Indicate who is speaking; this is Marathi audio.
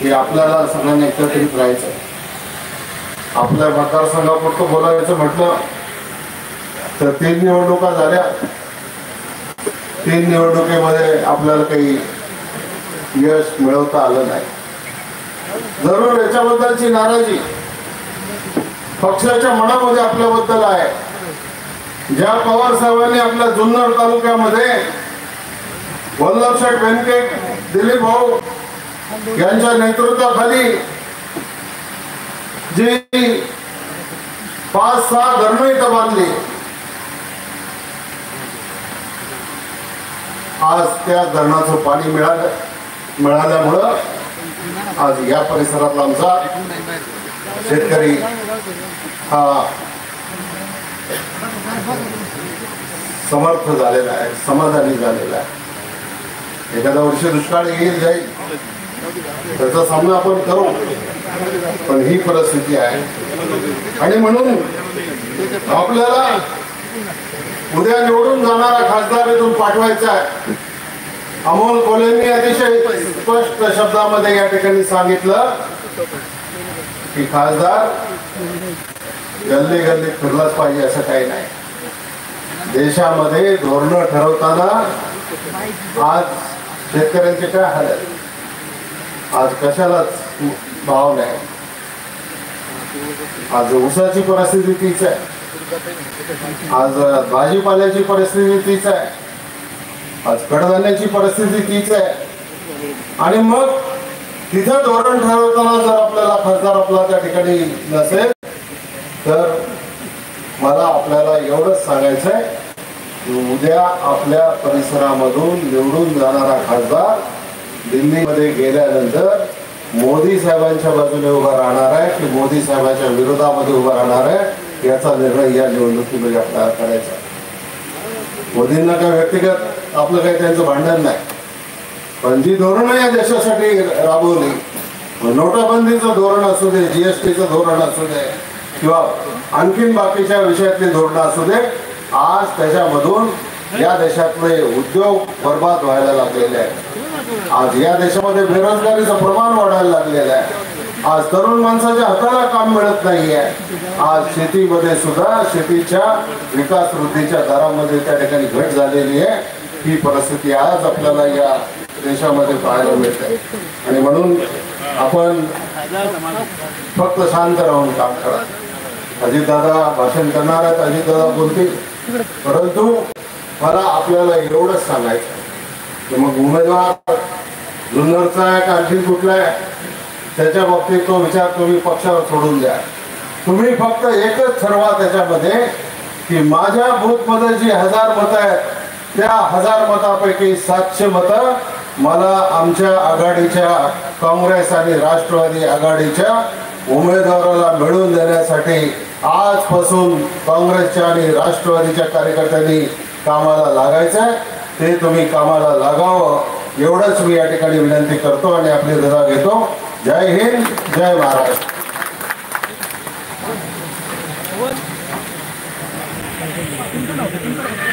Speaker 1: की आपल्याला सगळ्यांना एकत्रित राहायचं आपल्या मतदारसंघापुरतं बोलायचं म्हटलं तर तीन निवडणुका झाल्या. तीन निवडणुकीमध्ये आपल्याला काही यश मिळवता आलं नाही. जरूर याच्याबद्दलची नाराजी पक्षाच्या मनामध्ये आपल्याबद्दल आहे. ज्या पवार साहेबांनी आपल्या जुन्नर तालुक्यामध्ये वल्लभशेठ व्यंकट दिलीप भाऊ यांच्या नेतृत्वाखाली जी पाच सहा धर्म इथं बांधली. आज त्या धरणाचं पाणी मिळालं मिळाल्यामुळं आज या परिसरातला आमचा शेतकरी हा समर्थ झालेला आहे समाधानी झालेला आहे. एखाद्या वर्ष दुष्काळ येईल जाईल. त्याचा सामना आपण करू. पण ही परिस्थिती आहे. आणि म्हणून आपल्याला उद्या निवडून जाणारा खासदार इथून पाठवायचा आहे. अमोल कोलेंनी अतिशय स्पष्ट शब्दामध्ये या ठिकाणी सांगितलं की खासदार गल्ली गल्ली फिरलाच पाहिजे असं काही नाही. देशामध्ये धोरणं ठरवताना आज शेतकऱ्यांचे काय हाल आहेत? आज कशालाच भाव नाही. आज ऊसाची परिस्थिती तीच आहे. आज भाजीपाल्याची परिस्थिती तीच आहे. आज कडधान्याची परिस्थिती तीच आहे. आणि मग तिथं धोरण ठरवताना जर आपल्याला खासदार आपला त्या ठिकाणी नसेल तर मला आपल्याला एवढंच सांगायचं आहे उद्या आपल्या परिसरामधून निवडून जाणारा खासदार दिल्लीमध्ये गेल्यानंतर मोदी साहेबांच्या बाजूने उभा राहणार आहे की मोदी साहेबांच्या विरोधामध्ये उभा राहणार आहे याचा निर्णय या निवडणुकीमध्ये आपल्याला करायचा मोदींना काय व्यक्तिगत आपलं काही त्यांचं भांडण नाही. पण जी धोरणं या देशासाठी राबवली नोटाबंदीचं धोरण असू दे जीएसटीचं धोरण असू दे किंवा आणखीन बाकीच्या विषयातली धोरणं असू दे आज त्याच्यामधून या देशातले उद्योग बर्बाद व्हायला लागलेले आहेत. आज या देशामध्ये बेरोजगारीचं प्रमाण वाढायला लागलेलं आहे. आज तरुण माणसाच्या हाताला काम मिळत नाहीये. आज शेतीमध्ये सुद्धा शेतीच्या विकास वृद्धीच्या दरामध्ये त्या ठिकाणी घट झालेली आहे. ही परिस्थिती आज आपल्याला या देशामध्ये पाहायला मिळते. आणि म्हणून आपण फक्त शांत राहून काम करा. अजितदादा भाषण करणार आहेत. अजितदादा बोलतील परंतु मला आपल्याला एवढंच सांगायचं की मग उमेदवार जुन्नरचा आहे का आणखी कुठला आहे? त्याच्या बाबतीत तो विचार तुम्ही पक्षावर सोडून द्या. तुम्ही फक्त एकच ठरवा त्याच्यामध्ये की माझ्या बूथमध्ये जी हजार मतं आहेत त्या हजार मतापैकी सातशे मतं मला आमच्या आघाडीच्या काँग्रेस आणि राष्ट्रवादी आघाडीच्या उमेदवाराला मिळवून देण्यासाठी आजपासून काँग्रेसच्या आणि राष्ट्रवादीच्या कार्यकर्त्यांनी कामाला लागायचं आहे ते तुम्ही कामाला लागावं एवढंच मी या ठिकाणी विनंती करतो आणि आपली रजा घेतो जय हिंद जय महाराष्ट्र Thank you.